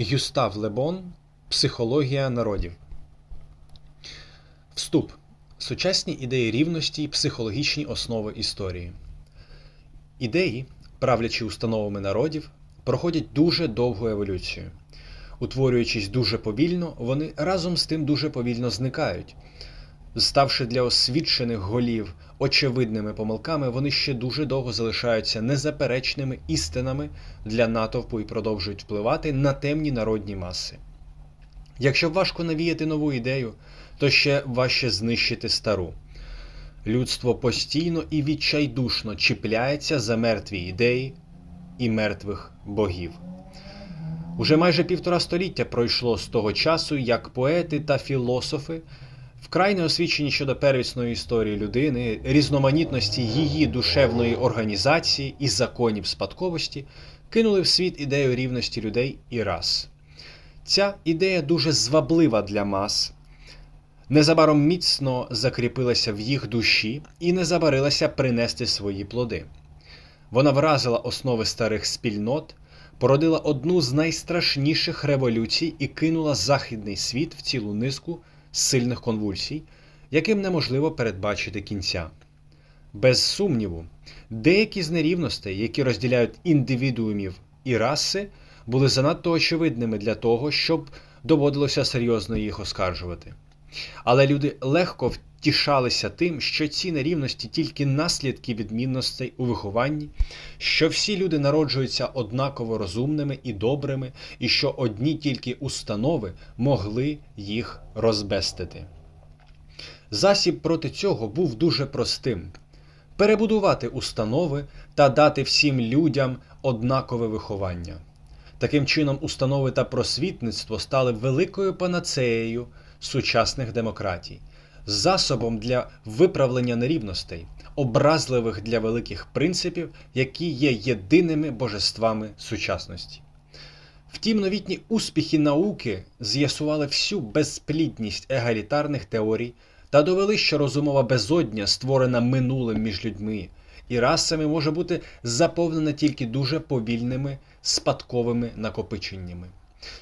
Гюстав Лебон Психологія народів. Вступ. Сучасні ідеї рівності і психологічні основи історії. Ідеї, правлячи установами народів, проходять дуже довгу еволюцію. Утворюючись дуже повільно, вони разом з тим дуже повільно зникають. Ставши для освічених голів очевидними помилками, вони ще дуже довго залишаються незаперечними істинами для натовпу і продовжують впливати на темні народні маси. Якщо важко навіяти нову ідею, то ще важче знищити стару. Людство постійно і відчайдушно чіпляється за мертві ідеї і мертвих богів. Уже майже півтора століття пройшло з того часу, як поети та філософи, вкрай не освічені щодо первісної історії людини, різноманітності її душевної організації і законів спадковості, кинули в світ ідею рівності людей і рас. Ця ідея дуже зваблива для мас, незабаром міцно закріпилася в їх душі і не забарилася принести свої плоди. Вона вразила основи старих спільнот, породила одну з найстрашніших революцій і кинула західний світ в цілу низку сильних конвульсій, яким неможливо передбачити кінця. Без сумніву, деякі з нерівностей, які розділяють індивідуумів і раси, були занадто очевидними для того, щоб доводилося серйозно їх оскаржувати. Але люди легко втішалися тим, що ці нерівності тільки наслідки відмінностей у вихованні, що всі люди народжуються однаково розумними і добрими, і що одні тільки установи могли їх розбестити. Засіб проти цього був дуже простим перебудувати установи та дати всім людям однакове виховання. Таким чином, установи та просвітництво стали великою панацеєю сучасних демократій, засобом для виправлення нерівностей, образливих для великих принципів, які є єдиними божествами сучасності. Втім, новітні успіхи науки з'ясували всю безплідність егалітарних теорій та довели, що розумова безодня, створена минулим між людьми і расами, може бути заповнена тільки дуже повільними спадковими накопиченнями.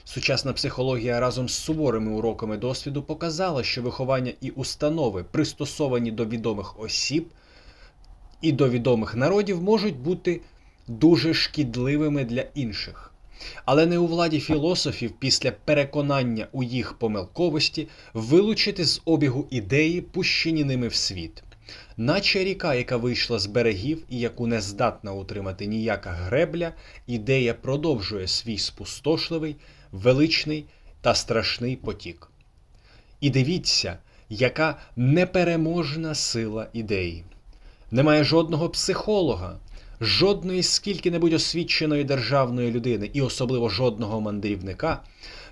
Сучасна психологія разом з суворими уроками досвіду показала, що виховання і установи, пристосовані до відомих осіб і до відомих народів, можуть бути дуже шкідливими для інших. Але не у владі філософів після переконання у їх помилковості вилучити з обігу ідеї, пущені ними в світ. Наче ріка, яка вийшла з берегів і яку не здатна утримати ніяка гребля, ідея продовжує свій спустошливий, величний та страшний потік. І дивіться, яка непереможна сила ідеї. Немає жодного психолога, жодної скільки-небудь освіченої державної людини, і особливо жодного мандрівника,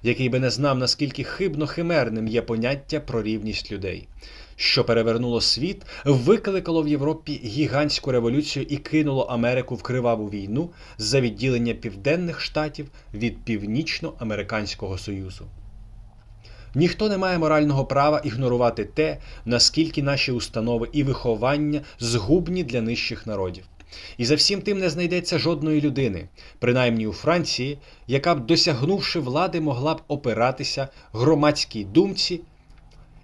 який би не знав, наскільки хибно химерним є поняття про рівність людей що перевернуло світ, викликало в Європі гігантську революцію і кинуло Америку в криваву війну за відділення південних штатів від Північно-Американського Союзу. Ніхто не має морального права ігнорувати те, наскільки наші установи і виховання згубні для нижчих народів. І за всім тим не знайдеться жодної людини, принаймні у Франції, яка б, досягнувши влади, могла б опиратися громадській думці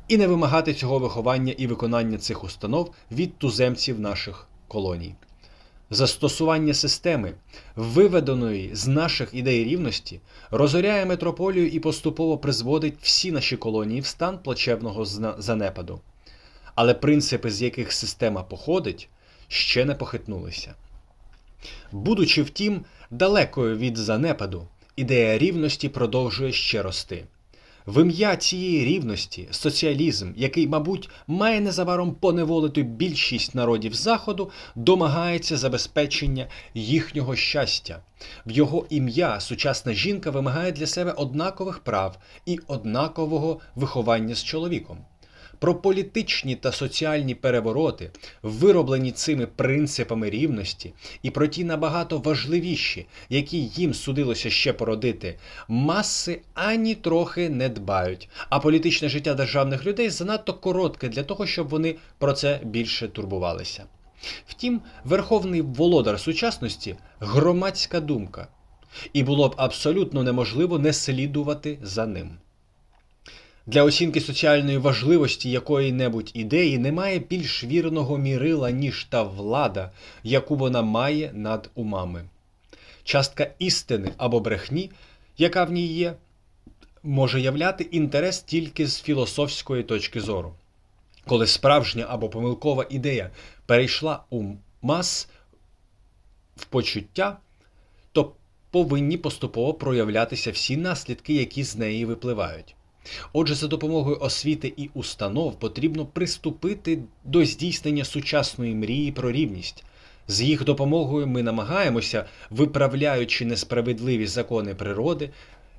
і не вимагати цього виховання і виконання цих установ від туземців наших колоній. Застосування системи, виведеної з наших ідей рівності, розоряє метрополію і поступово призводить всі наші колонії в стан плачевного занепаду. Але принципи, з яких система походить, ще не похитнулися. Будучи втім, далекою від занепаду, ідея рівності продовжує ще рости. В ім'я цієї рівності соціалізм, який, мабуть, має незабаром поневолити більшість народів Заходу, домагається забезпечення їхнього щастя. В його ім'я сучасна жінка вимагає для себе однакових прав і однакового виховання з чоловіком про політичні та соціальні перевороти, вироблені цими принципами рівності, і про ті набагато важливіші, які їм судилося ще породити, маси ані трохи не дбають, а політичне життя державних людей занадто коротке для того, щоб вони про це більше турбувалися. Втім, верховний володар сучасності громадська думка. і було б абсолютно неможливо не слідувати за ним. Для оцінки соціальної важливості якої-небудь ідеї немає більш вірного мірила, ніж та влада, яку вона має над умами. Частка істини або брехні, яка в ній є, може являти інтерес тільки з філософської точки зору. Коли справжня або помилкова ідея перейшла у мас в почуття, то повинні поступово проявлятися всі наслідки, які з неї випливають. Отже, за допомогою освіти і установ потрібно приступити до здійснення сучасної мрії про рівність. З їх допомогою ми намагаємося, виправляючи несправедливі закони природи,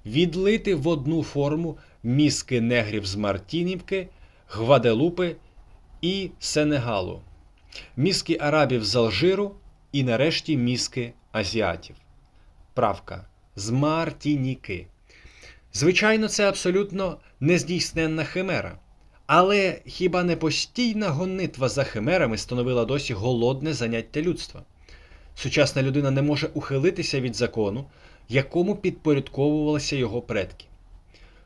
відлити в одну форму мізки негрів з Мартінівки, Гваделупи і Сенегалу, мізки арабів з Алжиру і нарешті мізки азіатів. Правка з Мартініки. Звичайно, це абсолютно нездійсненна химера. Але хіба не постійна гонитва за химерами становила досі голодне заняття людства? Сучасна людина не може ухилитися від закону, якому підпорядковувалися його предки.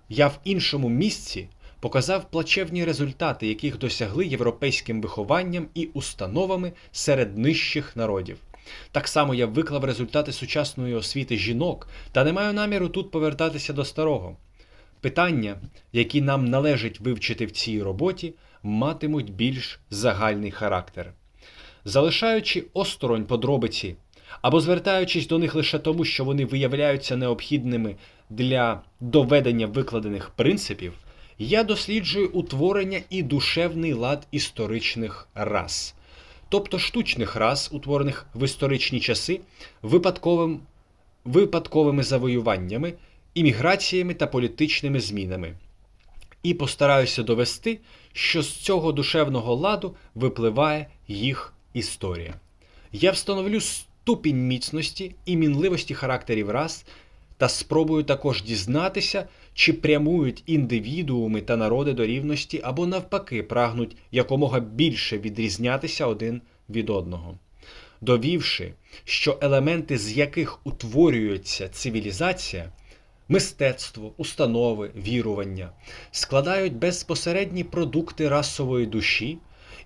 Я в іншому місці показав плачевні результати, яких досягли європейським вихованням і установами серед нижчих народів. Так само я виклав результати сучасної освіти жінок та не маю наміру тут повертатися до старого. Питання, які нам належить вивчити в цій роботі, матимуть більш загальний характер. Залишаючи осторонь подробиці або звертаючись до них лише тому, що вони виявляються необхідними для доведення викладених принципів, я досліджую утворення і душевний лад історичних рас, тобто штучних рас, утворених в історичні часи випадковим, випадковими завоюваннями, імміграціями та політичними змінами. І постараюся довести, що з цього душевного ладу випливає їх історія. Я встановлю ступінь міцності і мінливості характерів рас та спробую також дізнатися, чи прямують індивідууми та народи до рівності або навпаки прагнуть якомога більше відрізнятися один від одного. Довівши, що елементи, з яких утворюється цивілізація, мистецтво, установи, вірування, складають безпосередні продукти расової душі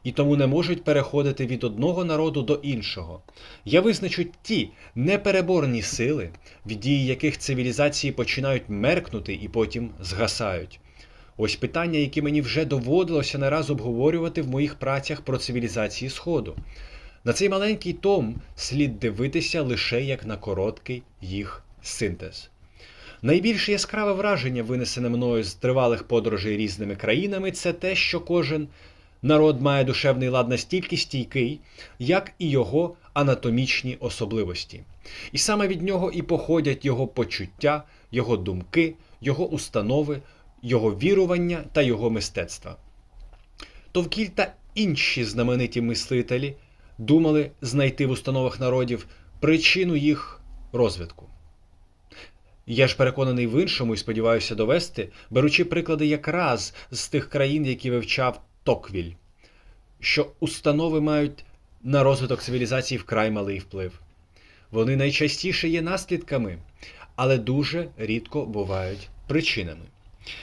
і тому не можуть переходити від одного народу до іншого. Я визначу ті непереборні сили, від дії яких цивілізації починають меркнути і потім згасають. Ось питання, які мені вже доводилося не раз обговорювати в моїх працях про цивілізації Сходу. На цей маленький том слід дивитися лише як на короткий їх синтез. Найбільш яскраве враження, винесене мною з тривалих подорожей різними країнами, це те, що кожен народ має душевний лад настільки стійкий, як і його анатомічні особливості. І саме від нього і походять його почуття, його думки, його установи, його вірування та його мистецтва. Товкіль та інші знамениті мислителі думали знайти в установах народів причину їх розвитку. Я ж переконаний в іншому і сподіваюся довести, беручи приклади якраз з тих країн, які вивчав Токвіль, що установи мають на розвиток цивілізації вкрай малий вплив. Вони найчастіше є наслідками, але дуже рідко бувають причинами.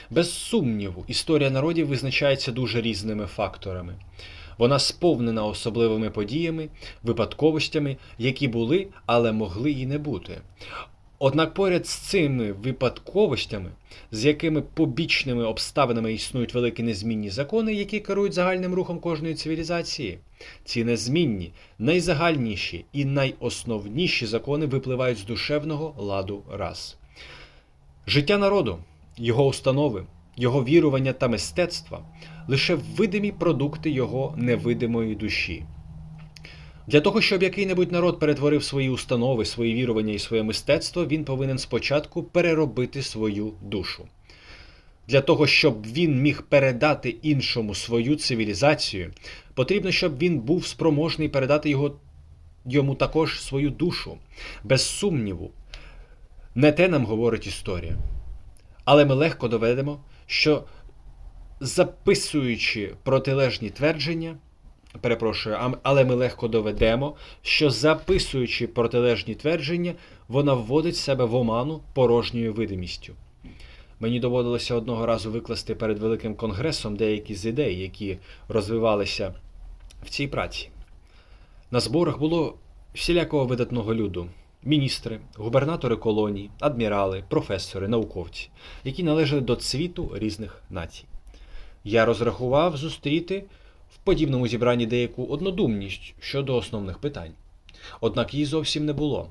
Без сумніву, історія народів визначається дуже різними факторами. Вона сповнена особливими подіями, випадковостями, які були, але могли і не бути. Однак поряд з цими випадковостями, з якими побічними обставинами існують великі незмінні закони, які керують загальним рухом кожної цивілізації, ці незмінні, найзагальніші і найосновніші закони випливають з душевного ладу рас. Життя народу, його установи, його вірування та мистецтва лише видимі продукти його невидимої душі. Для того, щоб який-небудь народ перетворив свої установи, свої вірування і своє мистецтво, він повинен спочатку переробити свою душу. Для того, щоб він міг передати іншому свою цивілізацію, потрібно, щоб він був спроможний передати його, йому також свою душу. Без сумніву, не те нам говорить історія. Але ми легко доведемо, що записуючи протилежні твердження, перепрошую, але ми легко доведемо, що записуючи протилежні твердження, вона вводить себе в оману порожньою видимістю. Мені доводилося одного разу викласти перед великим конгресом деякі з ідей, які розвивалися в цій праці. На зборах було всілякого видатного люду: міністри, губернатори колоній, адмірали, професори, науковці, які належали до цвіту різних націй. Я розрахував зустріти в подібному зібранні деяку однодумність щодо основних питань. Однак її зовсім не було.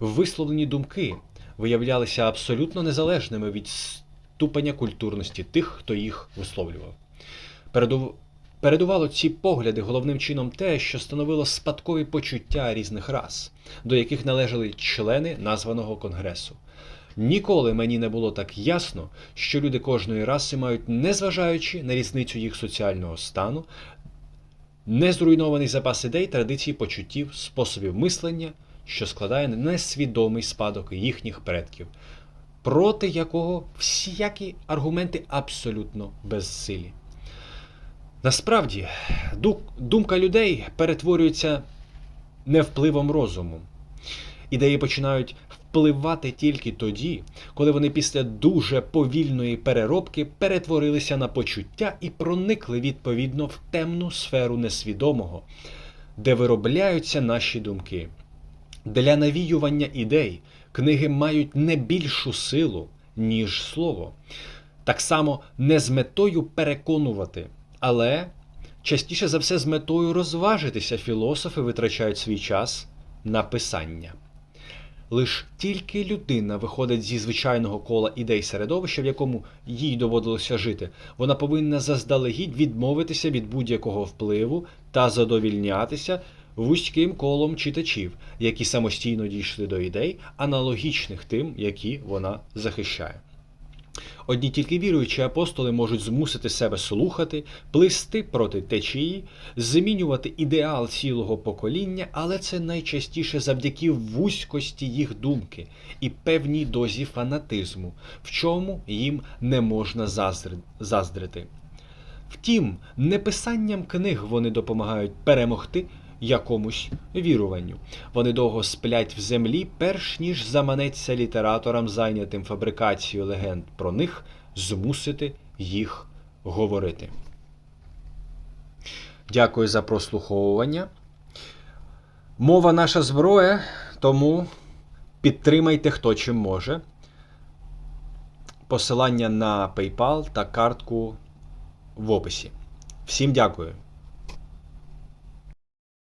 Висловлені думки виявлялися абсолютно незалежними від ступеня культурності тих, хто їх висловлював. Переду... Передувало ці погляди головним чином те, що становило спадкові почуття різних рас, до яких належали члени названого конгресу. Ніколи мені не було так ясно, що люди кожної раси мають, незважаючи на різницю їх соціального стану, незруйнований запас ідей, традицій, почуттів, способів мислення, що складає несвідомий спадок їхніх предків, проти якого всіякі аргументи абсолютно безсилі. Насправді, думка людей перетворюється не впливом розуму. Ідеї починають впливати тільки тоді, коли вони після дуже повільної переробки перетворилися на почуття і проникли відповідно в темну сферу несвідомого, де виробляються наші думки. Для навіювання ідей книги мають не більшу силу, ніж слово. Так само не з метою переконувати, але частіше за все з метою розважитися філософи витрачають свій час на писання. Лиш тільки людина виходить зі звичайного кола ідей середовища, в якому їй доводилося жити, вона повинна заздалегідь відмовитися від будь-якого впливу та задовільнятися вузьким колом читачів, які самостійно дійшли до ідей, аналогічних тим, які вона захищає. Одні тільки віруючі апостоли можуть змусити себе слухати, плисти проти течії, змінювати ідеал цілого покоління, але це найчастіше завдяки вузькості їх думки і певній дозі фанатизму, в чому їм не можна заздрити. Втім, не писанням книг вони допомагають перемогти якомусь віруванню. Вони довго сплять в землі, перш ніж заманеться літераторам, зайнятим фабрикацією легенд про них, змусити їх говорити. Дякую за прослуховування. Мова наша зброя, тому підтримайте хто чим може. Посилання на PayPal та картку в описі. Всім дякую.